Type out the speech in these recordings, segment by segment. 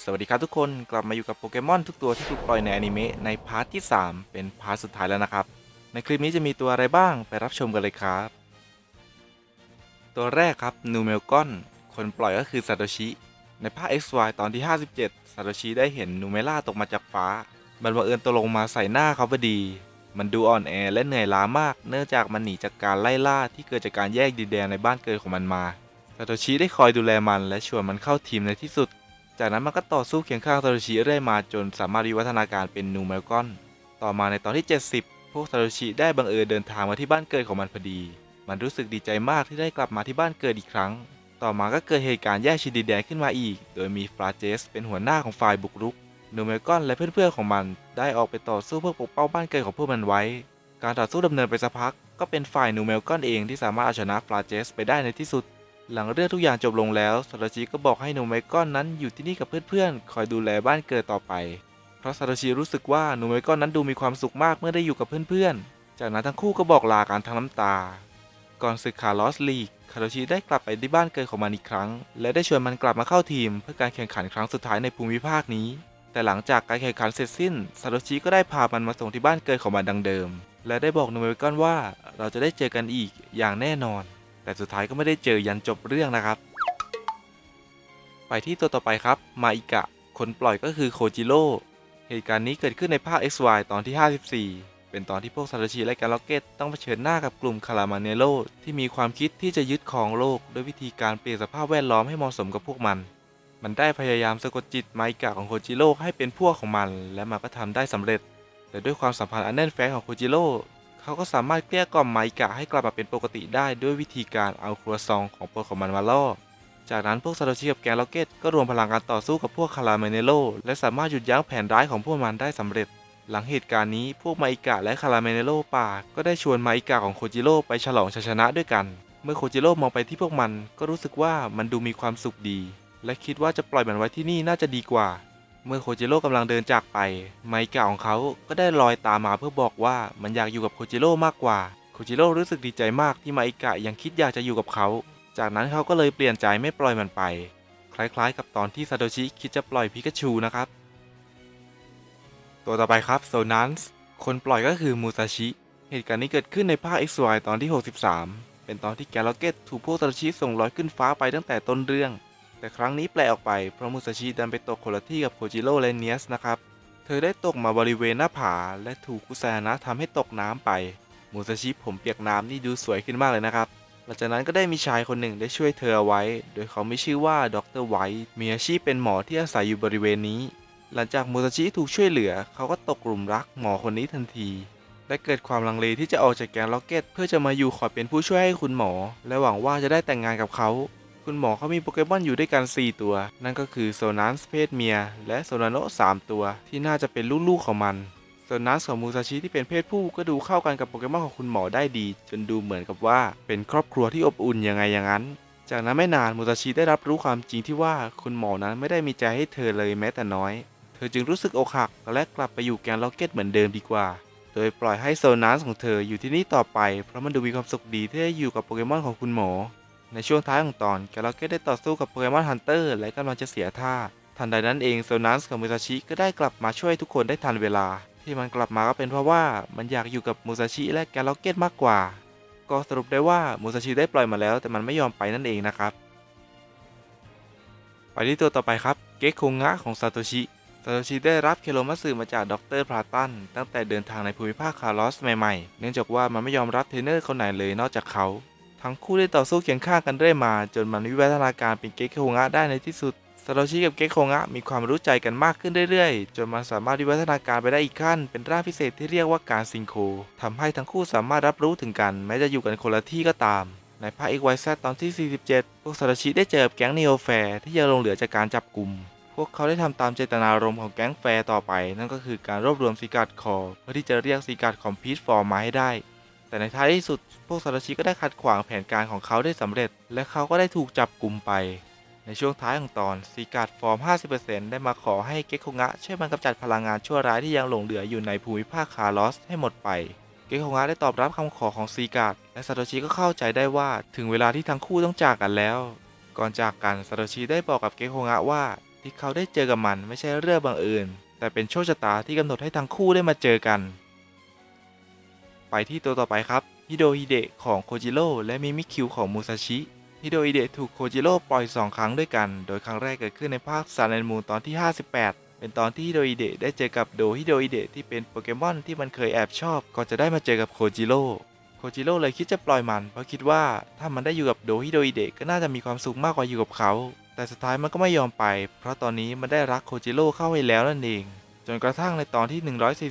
สวัสดีครับทุกคนกลับมาอยู่กับโปเกมอนทุกตัวที่ถูกปล่อยในอนิเมะในพาร์ทที่ 3 เป็นพาร์ทสุดท้ายแล้วนะครับ ในคลิปนี้จะมีตัวอะไรบ้างไปรับชมกันเลยครับ ตัวแรกครับนูเมลกอนคนปล่อยก็คือซาโตชิ ในภาค XY ตอนที่ 57ซาโตชิได้เห็นนูเมล่าตกมาจากฟ้า มันบังเอิญตกลงมาใส่หน้าเขาพอดี มันดูอ่อนแอและเหนื่อยล้ามาก เนื่องจากมันหนีจากการไล่ล่าที่เกิดจากการแยกดินแดนในบ้านเกิดของมันมาซาโตชิได้คอยดูแลมันและชวนมันเข้าทีมในที่สุด จากนั้นมันก็ต่อสู้เคียงข้างซาโตชิเรื่อยมาจนสามารถวิวัฒนาการเป็นนูเมลกอน ต่อมาในตอนที่ 70 พวกซาโตชิได้บังเอิญเดินทางมาที่บ้านเกิดของมันพอดี มันรู้สึกดีใจมากที่ได้กลับมาที่บ้านเกิดอีกครั้ง ต่อมาก็เกิดเหตุการณ์แยกชินดินแดนขึ้นมาอีก โดยมีฟราเจส เป็นหัวหน้าของฝ่ายบุกรุก นูเมลกอนและเพื่อนๆของมันได้ออกไปต่อสู้เพื่อปกป้องบ้านเกิดของพวกมันไว้ การต่อสู้ดำเนินไปสักพัก ก็เป็นฝ่ายนูเมลกอนเองที่สามารถเอาชนะฟราเจสไปได้ในที่สุด หลังเรื่องทุกอย่างจบลงแล้วซาโตชิก็บอกให้นูเมลกอนนั้นอยู่ที่นี่กับเพื่อนๆ คอยดูแลบ้านเกิดต่อไป เพราะซาโตชิรู้สึกว่านูเมลกอนนั้นดูมีความสุขมากเมื่อได้อยู่กับเพื่อนๆ จากนั้นทั้งคู่ก็บอกลากันทั้งน้ำตา ก่อนศึกคาร์ลอสลีกคาโตชิได้กลับไปที่บ้านเกิดของมันอีกครั้ง และได้ชวนมันกลับมาเข้าทีม เพื่อการแข่งขันครั้งสุดท้ายในภูมิภาคนี้ แต่หลังจากการแข่งขันเสร็จสิ้นซาโตชิก็ได้พามันมาส่งที่บ้านเกิดของมันดังเดิม และได้บอกนูเมลกอนว่าเราจะได้เจอกันอีกอย่างแน่นอน แต่สุดท้ายก็ไม่ได้เจอยันจบเรื่องนะครับ ไปที่ตัวต่อไปครับ มาอิกะ คนปล่อยก็คือโคจิโร่ เหตุการณ์นี้เกิดขึ้นในภาค XY ตอนที่ 54 เป็นตอนที่พวกซาโตชิและกลล็อกเก็ตต้องเผชิญหน้ากับกลุ่มคารามาเนโลที่มีความคิดที่จะยึดครองโลก ด้วยวิธีการเปลี่ยนสภาพแวดล้อมให้เหมาะสมกับพวกมัน มันได้พยายามสะกดจิตไมกะของโคจิโร่ให้เป็นพวกของมัน และมันก็ทำได้สำเร็จ แต่ด้วยความสัมพันธ์อันแน่นแฟ้นของโคจิโร่ เขาก็สามารถเกลี้ยกล่อมไมกะให้กลับมาเป็นปกติได้ด้วยวิธีการเอาครัวซองของโปรดของมันมาล่อ จากนั้นพวกซาโตชิกับแกนล็อกเก็ตก็รวมพลังการต่อสู้กับพวกคาราเมเนโลและสามารถหยุดยั้งแผนร้ายของพวกมันได้สำเร็จ หลังเหตุการณ์นี้พวกไมกะและคาราเมเนโลป่า ก็ได้ชวนไมกะของโคจิโร่ไปฉลองชัยชนะด้วยกัน เมื่อโคจิโร่มองไปที่พวกมันก็รู้สึกว่ามันดูมีความสุขดี และคิดว่าจะปล่อยมันไว้ที่นี่น่าจะดีกว่า เมื่อโคจิโร่กำลังเดินจากไป ไมกะของเขาก็ได้ลอยตามมาเพื่อบอกว่ามันอยากอยู่กับโคจิโร่มากกว่า โคจิโร่รู้สึกดีใจมากที่ไมกะยังคิดอยากจะอยู่กับเขา จากนั้นเขาก็เลยเปลี่ยนใจไม่ปล่อยมันไป คล้ายๆ กับตอนที่ซาโตชิคิดจะปล่อยพิกาชูนะครับ ตัวต่อไปครับโซนันส์คนปล่อยก็คือมูซาชิ เหตุการณ์นี้เกิดขึ้นในภาค XY ตอนที่ 63 เป็นตอนที่แกลล็อกเก็ตถูกพวกซาโตชิส่งลอยขึ้นฟ้าไปตั้งแต่ต้นเรื่อง แต่ครั้งนี้แปลออกไปเพราะมูซาชิดันไปตกคนละที่กับโคจิโร่และเนียสนะครับ เธอได้ตกมาบริเวณหน้าผา และถูกคุซานะทำให้ตกน้ำไปมูซาชิผมเปียกน้ำนี่ดูสวยขึ้นมากเลยนะครับ หลังจากนั้นก็ได้มีชายคนหนึ่งได้ช่วยเธอเอาไว้ โดยเขาไม่ชื่อว่าดรไวท์มีอาชีพเป็นหมอที่อาศัยอยู่บริเวณนี้ หลังจากมูซาชิถูกช่วยเหลือ เขาก็ตกกลุ่มรักหมอคนนี้ทันทีและเกิดความลังเลที่จะออกจากแกนล็อกเก็ต เพื่อจะมาอยู่ขอเป็นผู้ช่วยให้คุณหมอ และหวังว่าจะได้แต่งงานกับเขา คุณหมอเขามีโปเกมอนอยู่ด้วยกัน 4 ตัว นั่นก็คือโซนันสเพศเมีย และโซนาโนะ3ตัว ที่น่าจะเป็นลูกๆของมันโซนัสของมูซาชิที่เป็นเพศผู้ก็ดูเข้ากันกับโปเกมอนของคุณหมอได้ดี จนดูเหมือนกับว่าเป็นครอบครัวที่อบอุ่นยังไงอย่างนั้น จากนั้นไม่นานมูซาชิได้รับรู้ความจริงที่ว่าคุณหมอนั้นไม่ได้มีใจให้เธอเลยแม้แต่น้อย เธอจึงรู้สึกอกหักและกลับไปอยู่แกนล็อกเก็ตเหมือนเดิมดีกว่าโดยปล่อยให้โซนัสของเธออยู่ที่นี่ต่อไป เพราะมันดูมีความสุขดีที่ได้อยู่กับโปเกมอนของคุณหมอ ในช่วงท้ายของตอนแกลล็อกเก็ตได้ต่อสู้กับโปเกมอนฮันเตอร์และกำลังจะเสียท่า ทันใดนั้นเองโซนัสกับมูซาชิก็ได้กลับมาช่วยทุกคนได้ทันเวลา ที่มันกลับมาก็เป็นเพราะว่ามันอยากอยู่กับมูซาชิและแกลล็อกเก็ตมากกว่า ก็สรุปได้ว่ามูซาชิได้ปล่อยมาแล้วแต่มันไม่ยอมไปนั่นเองนะครับไปที่ตัวต่อไปครับเกะคุงะของซาโตชิซาโตชิได้รับเคโลมัสึมาจากดรพลาตันตั้งแต่เดินทางในภูมิภาคคาร์ลอสใหม่ๆ เนื่องจากว่ามันไม่ยอมรับเทรนเนอร์คนไหนเลยนอกจากเขา ทั้งคู่ได้ต่อสู้เคียงข้างกันเรื่อยมา จนมันวิวัฒนาการเป็นเกะคุงะได้ในที่สุดซาโตชิกับเกะคุงะมีความรู้ใจกันมากขึ้นเรื่อยๆ จนมันสามารถวิวัฒนาการไปได้อีกขั้น เป็นร่างพิเศษที่เรียกว่าการซิงโครทำให้ทั้งคู่สามารถรับรู้ถึงกัน แม้จะอยู่กันคนละที่ก็ตาม ในภาค XYZ ตอนที่ 47 พวกซาโตชิได้เจอแก๊งนีโอแฟร์ที่ยังหลงเหลือจากการจับกลุ่มพวกเขาได้ทำตามเจตนารมณ์ของแก๊งแฟร์ต่อไป นั่นก็คือการรวบรวมซีการ์ดคอเพื่อที่จะเรียกซีการ์ดคอมพีทฟอร์มาให้ได้ แต่ในท้ายที่สุดพวกซาโตชิก็ได้ขัดขวางแผนการของเขาได้สำเร็จ และเขาก็ได้ถูกจับกลุ่มไป ในช่วงท้ายของตอนซีการ์ดฟอร์ม 50%ได้มาขอให้เก็กคงะช่วยมันกำจัดพลังงานชั่วร้ายที่ยังหลงเหลืออยู่ในภูมิภาคคาร์ลอสให้หมดไปเกคุงะได้ตอบรับคำขอของซีการ์ดและซาโตชิก็เข้าใจได้ว่าถึงเวลาที่ทั้งคู่ต้องจากกันแล้ว ก่อนจากกันซาโตชิได้บอกกับเกคุงะว่า ที่เขาได้เจอกับมันไม่ใช่เรื่องบังเอิญแต่เป็นโชคชะตาที่กำหนดให้ทั้งคู่ได้มาเจอกัน ไปที่ตัวต่อไปครับฮิโดฮิเดะของโคจิโร่และมิมิคิวของมูซาชิฮิโดฮิเดะถูกโคจิโร่ปล่อย 2 ครั้งด้วยกัน โดยครั้งแรกเกิดขึ้นในภาคซา n นมูนตอนที่ 58เป็นตอนที่ฮิโดฮิเดะได้เจอกับโดฮิโดฮิเดะที่เป็นโปเกมอนที่มันเคยแอบชอบก่อนจะได้มาเจอกับโคจิโร่ โคจิโร่เลยคิดจะปล่อยมัน เพราะคิดว่าถ้ามันได้อยู่กับโดฮิโดฮิเดะก็น่าจะมีความสุขมากกว่าอยู่กับเขา แต่สุดท้ายมันก็ไม่ยอมไป เพราะตอนนี้มันได้รักโคจิโร่เข้าให้แล้วนั่นเอง จนกระทั่งในตอนที่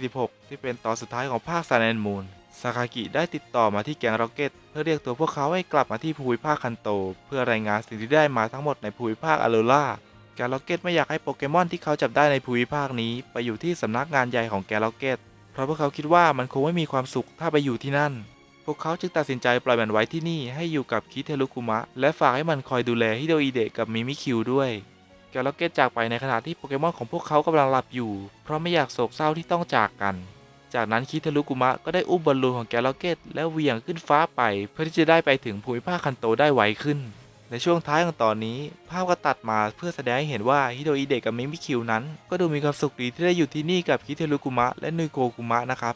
146 ที่เป็นตอนสุดท้ายของภาคซา n นมูน ซากากิได้ติดต่อมาที่แก๊งร็อกเก็ตเพื่อเรียกตัวพวกเขาให้กลับมาที่ภูมิภาคคันโต เพื่อรายงานสิ่งที่ได้มาทั้งหมดในภูมิภาคอโลล่าแก๊งร็อกเก็ตไม่อยากให้โปเกมอนที่เขาจับได้ในภูมิภาคนี้ ไปอยู่ที่สำนักงานใหญ่ของแก๊งร็อกเก็ตเพราะพวกเขาคิดว่ามันคงไม่มีความสุขถ้าไปอยู่ที่นั่น พวกเขาจึงตัดสินใจปล่อยมันไว้ที่นี่ให้อยู่กับคิเทรุคุมะ และฝากให้มันคอยดูแลฮิโดอิเดะกับมิมิคิวด้วยแกลล็อกเก็ตจากไปในขณะที่โปเกมอนของพวกเขากำลังหลับอยู่ เพราะไม่อยากโศกเศร้าที่ต้องจากกัน จากนั้นคิเทรุกุมะก็ได้อุ้มบอลลูนของแกลล็อกเก็ตแล้วเหวี่ยงขึ้นฟ้าไป เพื่อที่จะได้ไปถึงภูมิภาคคันโตได้ไวขึ้น ในช่วงท้ายของตอนนี้ ภาพก็ตัดมาเพื่อแสดงให้เห็นว่าฮิโดอิเดะกับมิมิคิวนั้น ก็ดูมีความสุขดีที่ได้อยู่ที่นี่กับคิเทรุกุมะและนุยโกกุมะนะครับ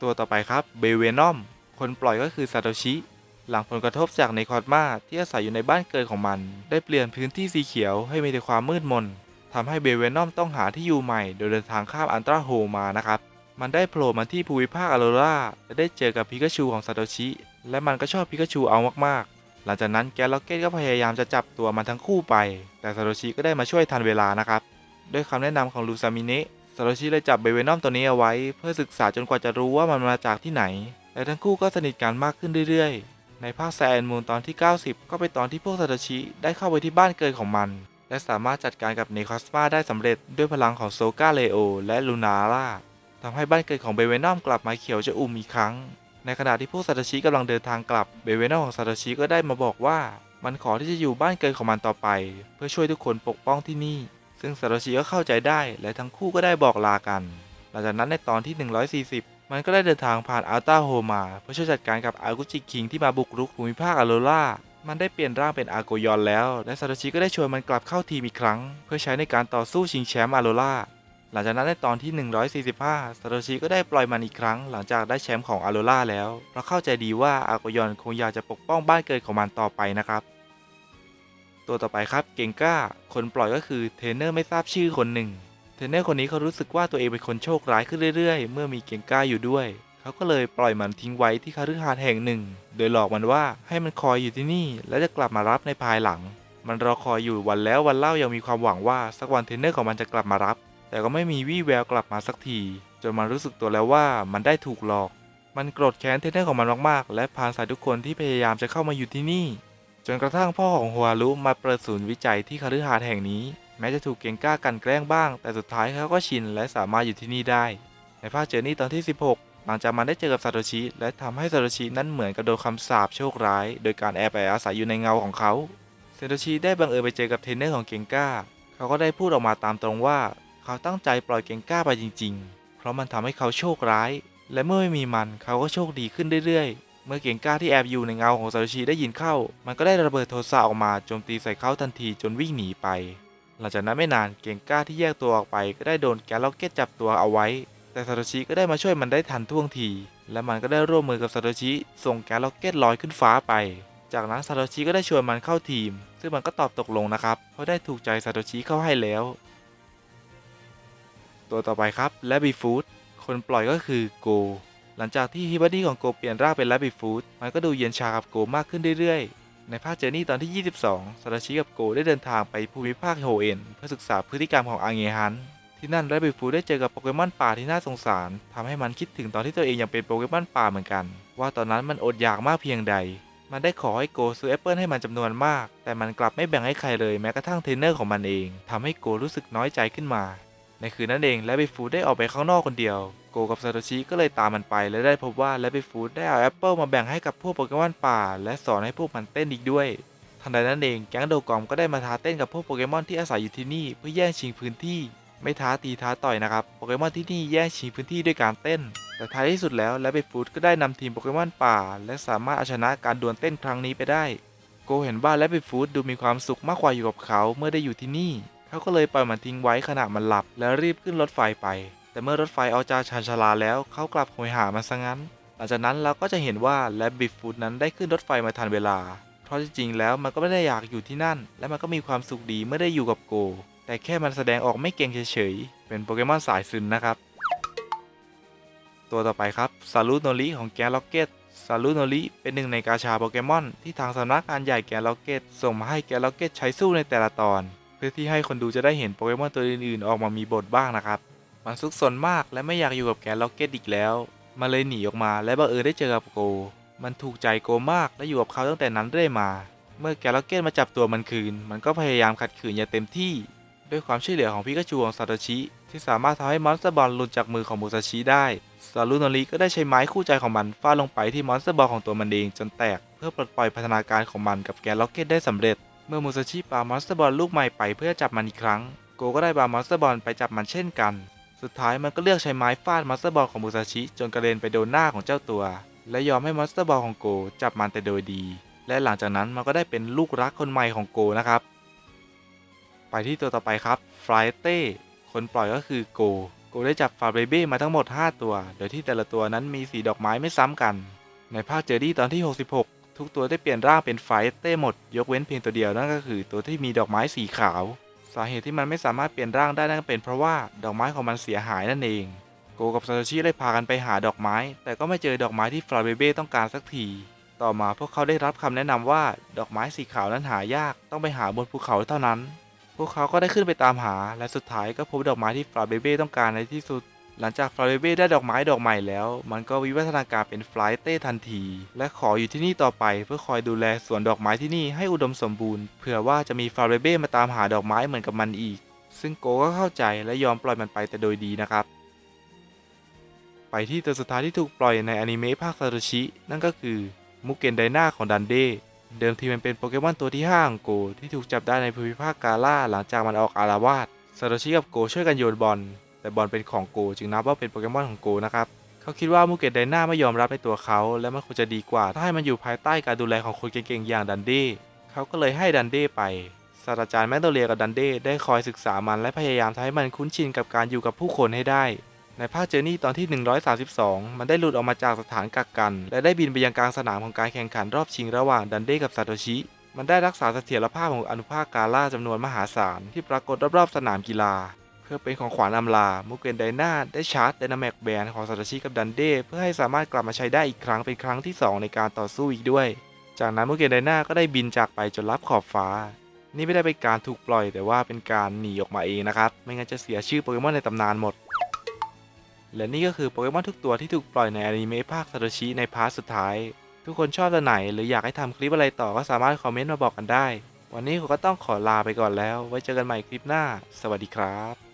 ตัวต่อไปครับเบเวนอมคนปล่อยก็คือซาโตชิ หลังผลกระทบจากในคอร์มาที่อาศัยอยู่ในบ้านเกิดของมัน ได้เปลี่ยนพื้นที่สีเขียวให้มีแต่ความมืดมน ทำให้เบเวนอมต้องหาที่อยู่ใหม่ โดยเดินทางข้ามอันตราโฮมานะครับ มันได้โผล่มาที่ภูมิภาคอโรราและได้เจอกับพิกาชูของซาโตชิ และมันก็ชอบพิกาชูเอามากๆ หลังจากนั้นแกลล็อกเก็ตก็พยายามจะจับตัวมันทั้งคู่ไป แต่ซาโตชิก็ได้มาช่วยทันเวลานะครับ ด้วยคำแนะนำของลูซามิเนะซาโตชิเลยจับเบเวนอมตัวนี้เอาไว้ เพื่อศึกษาจนกว่าจะรู้ว่ามันมาจากที่ไหน และทั้งคู่ก็สนิทกันมากขึ้นเรื่อยๆ ในภาคแซนมูนตอนที่ 90 ก็เป็นตอนที่พวกซาโตชิได้เข้าไปที่บ้านเกิดของมัน และสามารถจัดการกับเนคอสมาได้สำเร็จด้วยพลังของโซกาเลโอและลูนาร่าทำให้บ้านเกิดของเบเวนอมกลับมาเขียวจะอุ่มอีกครั้ง ในขณะที่พวกซาโตชิกำลังเดินทางกลับเบเวนอมของซาโตชิก็ได้มาบอกว่า มันขอที่จะอยู่บ้านเกิดของมันต่อไป เพื่อช่วยทุกคนปกป้องที่นี่ ซึ่งซาโตชิก็เข้าใจได้และทั้งคู่ก็ได้บอกลากัน หลังจากนั้นในตอนที่ 140มันก็ได้เดินทางผ่านอัลตาโฮมา เพื่อช่วยจัดการกับอากุจิคิงที่มาบุกรุกภูมิภาคอโรล่า มันได้เปลี่ยนร่างเป็นอาโกยอนแล้ว และซาโตชิก็ได้ชวนมันกลับเข้าทีมอีกครั้ง เพื่อใช้ในการต่อสู้ชิงแชมป์อโรล่าหลังจากนั้นในตอนที่ 145ซาโตชิก็ได้ปล่อยมันอีกครั้ง หลังจากได้แชมป์ของอโรล่าแล้วเพราะเข้าใจดีว่าอาโกยอนคงอยากจะปกป้องบ้านเกิดของมันต่อไปนะครับ ตัวต่อไปครับเกงก้า คนปล่อยก็คือเทรนเนอร์ไม่ทราบชื่อคนหนึ่งเทรนเนอร์คนนี้เขารู้สึกว่าตัวเองเป็นคนโชคร้ายขึ้นเรื่อยๆ เมื่อมีเกงก้าอยู่ด้วย เขาก็เลยปล่อยมันทิ้งไว้ที่คฤหาสน์แห่งหนึ่ง โดยหลอกมันว่าให้มันคอยอยู่ที่นี่ และจะกลับมารับในภายหลัง มันรอคอยอยู่วันแล้ววันเล่ายังมีความหวังว่าสักวันเทนเนอร์ของมันจะกลับมารับ แต่ก็ไม่มีวี่แววกลับมาสักที จนมันรู้สึกตัวแล้วว่ามันได้ถูกหลอก มันโกรธแค้นเทนเนอร์ของมันมากๆ และพานสายทุกคนที่พยายามจะเข้ามาอยู่ที่นี่ จนกระทั่งพ่อของฮัวรุมาเปิดศูนย์วิจัยที่คฤหาสน์แห่งนี้ แม้จะถูกเก่งกล้ากันแกล้งบ้าง แต่สุดท้ายเขาก็ชินและสามารถอยู่ที่นี่ได้ ในภาคเจอร์นี่ตอนที่ 16 หลังจากมันได้เจอกับซาโตชิ และทำให้ซาโตชินั้นเหมือนกับโดนคำสาปโชคร้าย โดยการแอบไปอาศัยอยู่ในเงาของเขาซาโตชิได้บังเอิญไปเจอกับเทรนเนอร์ของเกงก้า เขาก็ได้พูดออกมาตามตรงว่า เขาตั้งใจปล่อยเกงก้าไปจริง ๆ เพราะมันทำให้เขาโชคร้าย และเมื่อไม่มีมันเขาก็โชคดีขึ้นเรื่อยๆ เมื่อเกงก้าที่แอบอยู่ในเงาของซาโตชิได้ยินเข้า มันก็ได้ระเบิดโทสะออกมาโจมตีใส่เขาทันทีจนวิ่งหนีไป หลังจากนั้นไม่นานเกงก้าที่แยกตัวออกไป ก็ได้โดนแกลล็อกเก็ตจับตัวเอาไว้ แต่ซาโตชิก็ได้มาช่วยมันได้ทันท่วงที และมันก็ได้ร่วมมือกับซาโตชิส่งแกลล็อกเก็ตลอยขึ้นฟ้าไป จากนั้นซาโตชิก็ได้ชวนมันเข้าทีม ซึ่งมันก็ตอบตกลงนะครับเพราะได้ถูกใจซาโตชิเข้าให้แล้ว ตัวต่อไปครับแลบบี้ฟูดคนปล่อยก็คือโก หลังจากที่ฮิบัดี้ของโกเปลี่ยนร่างเป็นแลบบี้ฟูดมันก็ดูเย็นชากับโกมากขึ้นเรื่อยๆ ในภาคเจอร์นี่ตอนที่ 22ซาโตชิกับโกได้เดินทางไปภูมิภาคโฮเอ็นเพื่อศึกษาพฤติกรรมของอาเงฮัน ที่นั่นแรบบิฟูได้เจอกับโปเกมอนป่าที่น่าสงสารทำให้มันคิดถึงตอนที่ตัวเองยังเป็นโปเกมอนป่าเหมือนกัน ว่าตอนนั้นมันอดอยากมากเพียงใด มันได้ขอให้โกซื้อแอปเปิลให้มันจำนวนมาก แต่มันกลับไม่แบ่งให้ใครเลยแม้กระทั่งเทรนเนอร์ของมันเองทำให้โกรู้สึกน้อยใจขึ้นมา ในคืนนั้นเองแรบบิฟูได้ออกไปข้างนอกคนเดียว โกกับซาโตชิก็เลยตามมันไป และได้พบว่าแรบบิฟูได้เอาแอปเปิลมาแบ่งให้กับพวกโปเกมอนป่า และสอนให้พวกมันเต้นอีกด้วยทันใดนั้นเองแก๊งโดกอมก็ได้มาท้าเต้นกับพวกโปเกมอนที่อาศัยอยู่ที่นี่เพื่อแย่งชิงพื้นที่ ไม่ท้าตีท้าต่อยนะครับ โปเกมอนที่นี่แย่งชิงพื้นที่ด้วยการเต้น แต่ท้ายที่สุดแล้วและเบฟูดก็ได้นำทีมโปเกมอนป่า และสามารถเอาชนะการดวลเต้นครั้งนี้ไปได้ โกเห็นว่าแรบบิฟูดดูมีความสุขมากกว่าอยู่กับเขาเมื่อได้อยู่ที่นี่ เขาก็เลยปล่อยมันทิ้งไว้ขณะมันหลับ แล้วรีบขึ้นรถไฟไป แต่เมื่อรถไฟออกจากชานชาลาแล้วเขากลับโหยหามันซะงั้น หลังจากนั้นเราก็จะเห็นว่าแรบบิฟูดนั้นได้ขึ้นรถไฟมาทันเวลา เพราะจริงๆแล้วมันก็ไม่ได้อยากอยู่ที่นั่น และมันก็มีความสุขดีเมื่อได้อยู่กับโก แต่แค่มันแสดงออกไม่เก่งเฉยๆ เป็นโปเกมอนสายซึนนะครับ ตัวต่อไปครับซารุโนริของแกนล็อกเก็ตซารุโนริเป็นหนึ่งในกาชาโปเกมอนที่ทางสำนักงานใหญ่แกนล็อกเก็ตส่งมาให้แกนล็อกเก็ตใช้สู้ในแต่ละตอน เพื่อที่ให้คนดูจะได้เห็นโปเกมอนตัวอื่นๆ ออกมามีบทบ้างนะครับ มันซุกซนมากและไม่อยากอยู่กับแกนล็อกเก็ตอีกแล้ว มันเลยหนีออกมาและบังเอิญได้เจอกับโก มันถูกใจโกมากและอยู่กับเขาตั้งแต่นั้นเรื่อยมา เมื่อแกนล็อกเก็ตมาจับตัวมันคืน มันก็พยายามขัดขืนอย่างเต็มที่ ด้วยความช่วยเหลือของพิกาจูของซาโตชิ ที่สามารถทำให้มอนสเตอร์บอลหลุดจากมือของมูซาชิได้ซารุโนริก็ได้ใช้ไม้คู่ใจของมันฟาดลงไปที่มอนสเตอร์บอลของตัวมันเองจนแตก เพื่อปลดปล่อยพัฒนาการของมันกับแกนล็อกเก็ตได้สำเร็จ เมื่อมูซาชิปามอนสเตอร์บอลลูกใหม่ไปเพื่อจับมันอีกครั้ง โกก็ได้ปามอนสเตอร์บอลไปจับมันเช่นกัน สุดท้ายมันก็เลือกใช้ไม้ฟาดมอนสเตอร์บอลของมูซาชิจนกระเด็นไปโดนหน้าของเจ้าตัว และยอมให้มอนสเตอร์บอลของโกจับมันแต่โดยดี และหลังจากนั้นมันก็ได้เป็นลูกรักคนใหม่ของโกนะครับ ที่ตัวต่อไปครับฟรายเต้คนปล่อยก็คือโกโกได้จับฟาเบเบ้มาทั้งหมด 5 ตัว โดยที่แต่ละตัวนั้นมีสีดอกไม้ไม่ซ้ำกัน ในภาคเจอรี่ตอนที่ 66 ทุกตัวได้เปลี่ยนร่างเป็นไฟเต้หมด ยกเว้นเพียงตัวเดียวนั่นก็คือตัวที่มีดอกไม้สีขาว สาเหตุที่มันไม่สามารถเปลี่ยนร่างได้นั่นก็เป็นเพราะว่าดอกไม้ของมันเสียหายนั่นเอง โกกับซาโตชิได้พากันไปหาดอกไม้ แต่ก็ไม่เจอดอกไม้ที่ฟลาเบเบ้ต้องการสักทีต่อมาพวกเขาได้รับคำแนะนำว่าดอกไม้สีขาวนั้นหายากต้องไปหาบนภูเขาเท่านั้น พวกเขาก็ได้ขึ้นไปตามหา และสุดท้ายก็พบดอกไม้ที่ฟลาเบเบ้ต้องการในที่สุด หลังจากฟลาเบเบ้ได้ดอกไม้ดอกใหม่แล้ว มันก็วิวัฒนาการเป็นฟลายเต้ทันที และขออยู่ที่นี่ต่อไป เพื่อคอยดูแลสวนดอกไม้ที่นี่ให้อุดมสมบูรณ์เผื่อว่าจะมีฟลาเบเบ้มาตามหาดอกไม้เหมือนกับมันอีก ซึ่งโกก็เข้าใจและยอมปล่อยมันไปแต่โดยดีนะครับ ไปที่ตัวสุดท้ายที่ถูกปล่อยในอนิเมะภาคซาโตชินั่นก็คือมุกเกนไดนาของดันเด เดิมทีมันเป็นโปเกมอนตัวที่5ของโกที่ถูกจับได้ในภูมิภาคกาล่าหลังจากมันออกอารวาสซาโตชิกับโกช่วยกันโยนบอล แต่บอลเป็นของโกจึงนับว่าเป็นโปเกมอนของโกนะครับเขาคิดว่ามุกเกนไดนาไม่ยอมรับในตัวเขา และมันควรจะดีกว่า ถ้าให้มันอยู่ภายใต้การดูแลของคนเก่งๆอย่างดันเดเขาก็เลยให้ดันเดไปศาสตราจารย์แมคโดเลียกับดันเดได้คอยศึกษามันและพยายามทำให้มันคุ้นชินกับการอยู่กับผู้คนให้ได้ ในภาคเจอร์นี่ตอนที่ 132 มันได้หลุดออกมาจากสถานกักกัน และได้บินไปยังกลางสนามของการแข่งขันรอบชิงระหว่างดันเด้กับซาโตชิ มันได้รักษาเสถียรภาพของอนุภาคกาล่าจำนวนมหาศาลที่ปรากฏรอบๆสนามกีฬา เพื่อเป็นของขวัญอำลา มุกเกนไดนาได้ชาร์จไดนาแมกแบนของซาโตชิกับดันเด้เพื่อให้สามารถกลับมาใช้ได้อีกครั้งเป็นครั้งที่สองในการต่อสู้อีกด้วย จากนั้นมุกเกนไดนาก็ได้บินจากไปจนรับขอบฟ้านี่ไม่ได้เป็นการถูกปล่อยแต่ว่าเป็นการหนีออกมาเองนะครับ ไม่งั้นจะเสียชื่อโปเกมอนในตำนานหมด และนี่ก็คือโปเกมอนทุกตัวที่ถูกปล่อยในอนิเมะภาคซาโตชิในพาร์ทสุดท้าย ทุกคนชอบตัวไหน หรืออยากให้ทำคลิปอะไรต่อก็สามารถคอมเมนต์มาบอกกันได้ วันนี้ผมก็ต้องขอลาไปก่อนแล้ว ไว้เจอกันใหม่คลิปหน้า สวัสดีครับ